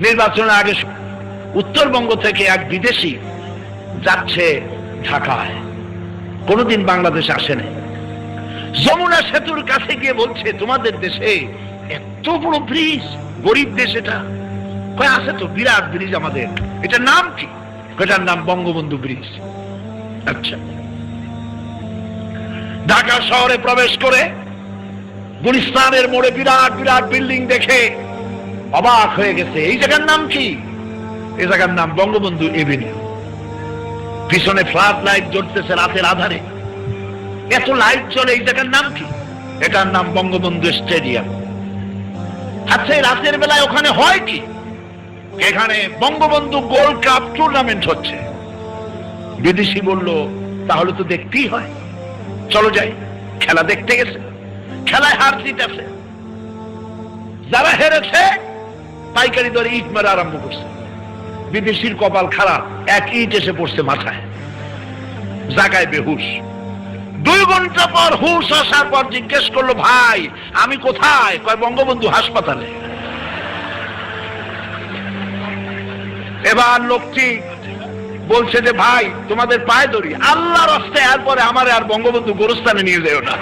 নির্বাচনের আগে উত্তরবঙ্গ থেকে এক বিদেশি যাচ্ছে ঢাকায়। কোনোদিন বাংলাদেশে আসেনি যমুনা সেতুর কাছে গিয়ে বলছে, তোমাদের দেশে এত বড় ব্রিজ, গরিব দেশ এটা। কয়, আছে তো, বিরাট ব্রিজ আমাদের। এটার নাম কি? এটার নাম বঙ্গবন্ধু ব্রিজ। আচ্ছা। ঢাকা শহরে প্রবেশ করে গুলিস্তানের মোড়ে বিরাট বিরাট বিল্ডিং দেখে অবাক হয়ে গেছে, এই জায়গার নাম কি? এই জায়গার নাম বঙ্গবন্ধু এভিনিউ। পিছনে ফ্লাড লাইট জ্বলতেছে রাতের আধারে। এত লাইট চলে এই জায়গার নাম কি? এটার নাম বঙ্গবন্ধু স্টেডিয়াম। আচ্ছা এই রাতের বেলায় ওখানে হয় কি? এখানে বঙ্গবন্ধু গোল্ড কাপ টুর্নামেন্ট হচ্ছে। বিদেশি বলল, তাহলে তো দেখতেই হয়। চলো যাই, খেলা দেখতে গেছে। খেলায় হার জিত আছে যারা হেরেছে পাইকারি দরে ইট মারা আরম্ভ করছে। বিদেশির কপাল খারাপ, এক ইট এসে পড়ছে মাথায়। জাগায় বেহুশ। দুই ঘণ্টা পর হুশ আসার পর জিজ্ঞেস করল, ভাই, আমি কোথায়? কয়, বঙ্গবন্ধু হাসপাতালে। এবার লোকটি বলছে যে, ভাই, তোমাদের পায়ে ধরি আল্লাহ রাস্তায় এরপরে আমার আর বঙ্গবন্ধু গোরস্থানে নিয়ে যেও না।